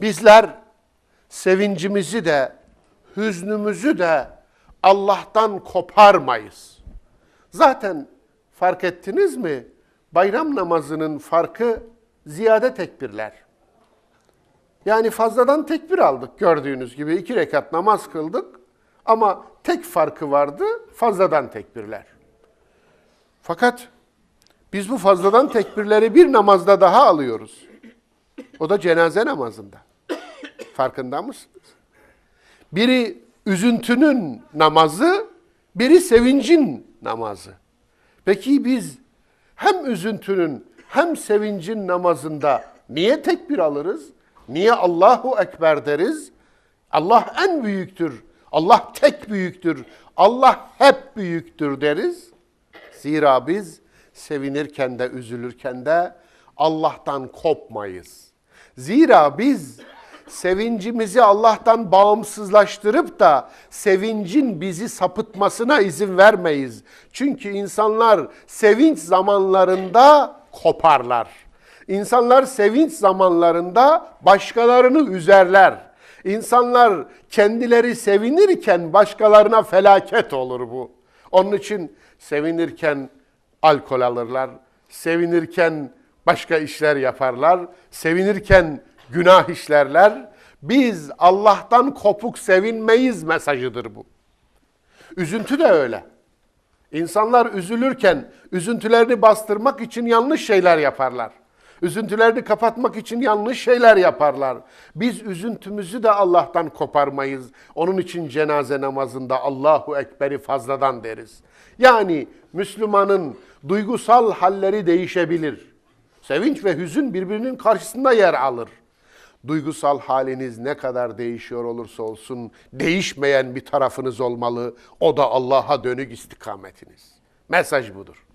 Bizler sevincimizi de hüznümüzü de Allah'tan koparmayız. Zaten fark ettiniz mi? Bayram namazının farkı ziyade tekbirler. Yani fazladan tekbir aldık gördüğünüz gibi. iki rekat namaz kıldık ama tek farkı vardı fazladan tekbirler. Fakat biz bu fazladan tekbirleri bir namazda daha alıyoruz. O da cenaze namazında. Farkında mısınız? Biri üzüntünün namazı, biri sevincin namazı. Peki biz hem üzüntünün hem sevincin namazında niye tekbir alırız? Niye Allahu Ekber deriz? Allah en büyüktür. Allah tek büyüktür. Allah hep büyüktür deriz. Zira biz sevinirken de üzülürken de Allah'tan kopmayız. Zira biz sevincimizi Allah'tan bağımsızlaştırıp da sevincin bizi sapıtmasına izin vermeyiz. Çünkü insanlar sevinç zamanlarında koparlar. İnsanlar sevinç zamanlarında başkalarını üzerler. İnsanlar kendileri sevinirken başkalarına felaket olur bu. Onun için sevinirken alkol alırlar, sevinirken başka işler yaparlar, sevinirken günah işlerler. Biz Allah'tan kopuk sevinmeyiz mesajıdır bu. Üzüntü de öyle. İnsanlar üzülürken üzüntülerini bastırmak için yanlış şeyler yaparlar. Üzüntülerini kapatmak için yanlış şeyler yaparlar. Biz üzüntümüzü de Allah'tan koparmayız. Onun için cenaze namazında Allahu Ekber'i fazladan deriz. Yani Müslümanın duygusal halleri değişebilir. Sevinç ve hüzün birbirinin karşısında yer alır. Duygusal haliniz ne kadar değişiyor olursa olsun değişmeyen bir tarafınız olmalı. O da Allah'a dönük istikametiniz. Mesaj budur.